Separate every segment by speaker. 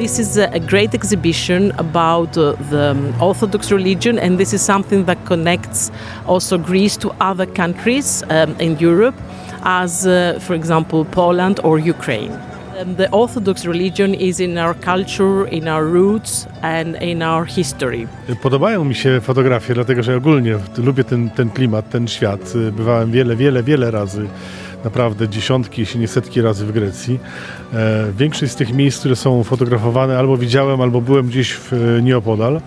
Speaker 1: This is a, great exhibition about uh, the um, Orthodox religion, and this is something that connects also Greece to other countries um, in Europe, as, uh, for example, Poland or Ukraine. Um, the Orthodox religion is in our culture, in our roots, and in our history.
Speaker 2: Podobają mi się fotografie, dlatego że ogólnie lubię ten, ten klimat, ten świat. Bywałem wiele, wiele, wiele razy, naprawdę dziesiątki, jeśli nie setki razy w Grecji. E, większość z tych miejsc, które są fotografowane, albo widziałem, albo byłem gdzieś w e, nieopodal.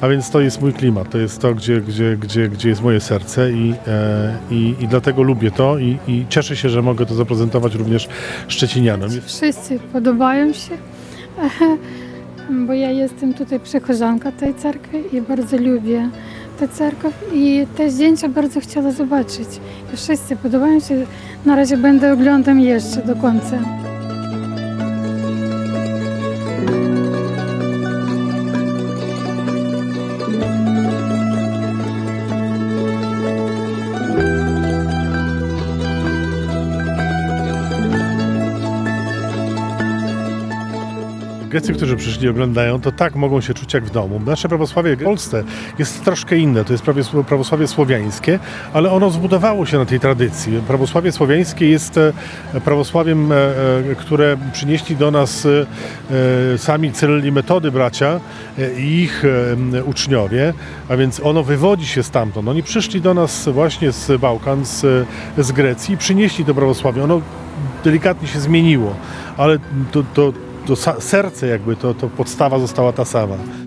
Speaker 2: A więc to jest mój klimat, to jest to, gdzie, gdzie, gdzie, gdzie jest moje serce i, e, i, i dlatego lubię to i, i cieszę się, że mogę to zaprezentować również Szczecinianom.
Speaker 3: Wszyscy podobają się, bo ja jestem tutaj przechodzanka tej cerkwi i bardzo lubię tę cerkiew i te zdjęcia bardzo chciała zobaczyć. I wszyscy podobają się. Na razie będę oglądam jeszcze do końca.
Speaker 2: Grecy, którzy przyszli oglądają, to tak mogą się czuć jak w domu. Nasze prawosławie w Polsce jest troszkę inne, to jest prawie prawosławie słowiańskie, ale ono zbudowało się na tej tradycji. Prawosławie słowiańskie jest e, prawosławiem, e, e, które przynieśli do nas sami Cyryl i Metody bracia i ich uczniowie, a więc ono wywodzi się stamtąd. Oni przyszli do nas właśnie z Bałkan, z, z Grecji i przynieśli to prawosławie. Ono delikatnie się zmieniło, ale to, to, to serce jakby, to, to podstawa została ta sama.